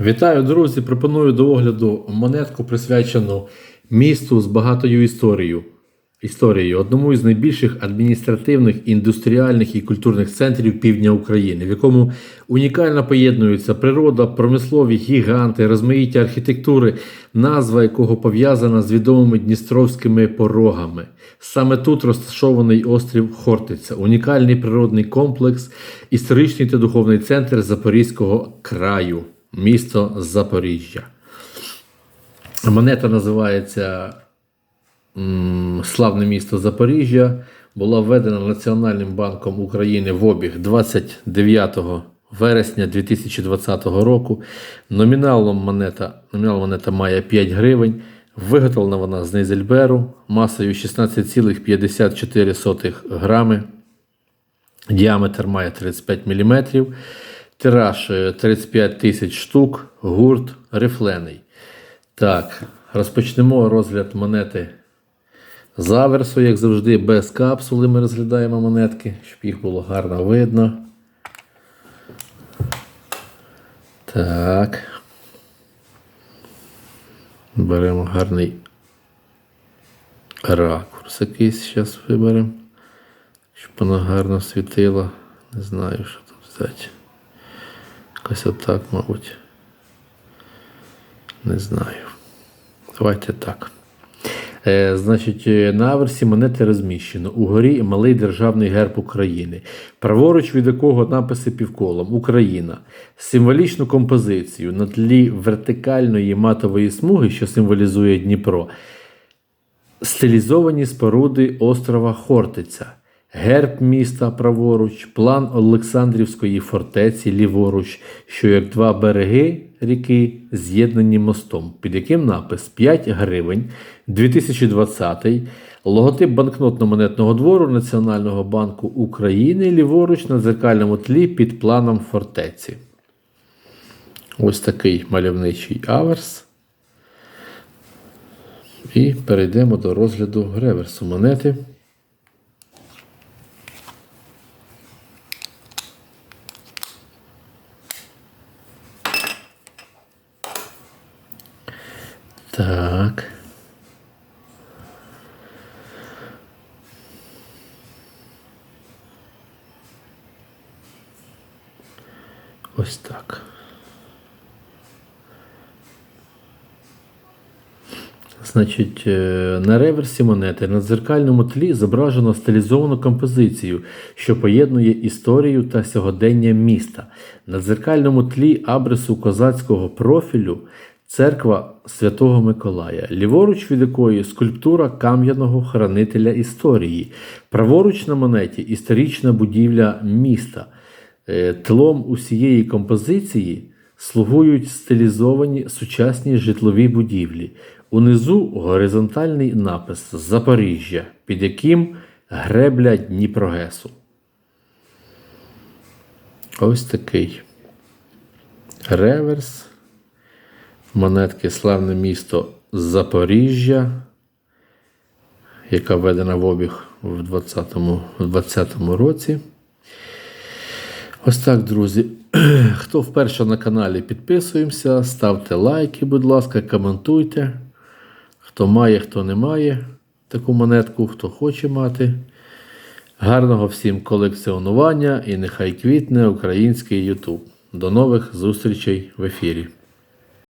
Вітаю, друзі! Пропоную до огляду монетку, присвячену місту з багатою історією. Історією, одному із найбільших адміністративних, індустріальних і культурних центрів півдня України, в якому унікально поєднуються природа, промислові гіганти, розмаїття архітектури, назва якого пов'язана з відомими дністровськими порогами. Саме тут розташований острів Хортиця, унікальний природний комплекс, історичний та духовний центр Запорізького краю, місто Запоріжжя. Монета називається Славне місто Запоріжжя. Була введена Національним банком України в обіг 29 вересня 2020 року. Номіналом монета, номінал монета має 5 гривень. Виготовлена вона з Нейзельберу масою 16,54 грами. Діаметр має 35 мм. Тираж е, 35 тисяч штук, гурт рифлений. Так, розпочнемо розгляд монети з аверсу, як завжди, без капсули ми розглядаємо монетки, щоб їх було гарно видно. Так. Беремо гарний ракурс якийсь зараз виберемо. Щоб вона гарно світила. Не знаю, що тут взяти. Якось отак, мабуть. Не знаю. Давайте так. Е, значить, е, на аверсі монети розміщено. Угорі малий державний герб України, праворуч від якого написи півколом Україна, символічну композицію на тлі вертикальної матової смуги, що символізує Дніпро, стилізовані споруди острова Хортиця, герб міста праворуч, план Олександрівської фортеці ліворуч, що як два береги ріки з'єднані мостом, під яким напис 5 гривень 2020, логотип банкнотно-монетного двору Національного банку України ліворуч на дзеркальному тлі під планом фортеці. Ось такий мальовничий аверс. І перейдемо до розгляду реверсу монети. Так. Ось так. Значить, е, на реверсі монети на дзеркальному тлі зображено стилізовану композицію, що поєднує історію та сьогодення міста. На дзеркальному тлі абрису козацького профілю церква Святого Миколая, ліворуч від якої скульптура кам'яного хранителя історії, праворуч на монеті історична будівля міста. Е, Тлом усієї композиції слугують стилізовані сучасні житлові будівлі. Унизу горизонтальний напис Запоріжжя, під яким гребля Дніпрогесу. Ось такий реверс. Монетки славне місто Запоріжжя, яка введена в обіг в 2020 році. Ось так, друзі. Хто вперше на каналі, підписуємося, ставте лайки, будь ласка, коментуйте. Хто має, хто не має таку монетку, хто хоче мати. Гарного всім колекціонування і нехай квітне український YouTube. До нових зустрічей в ефірі.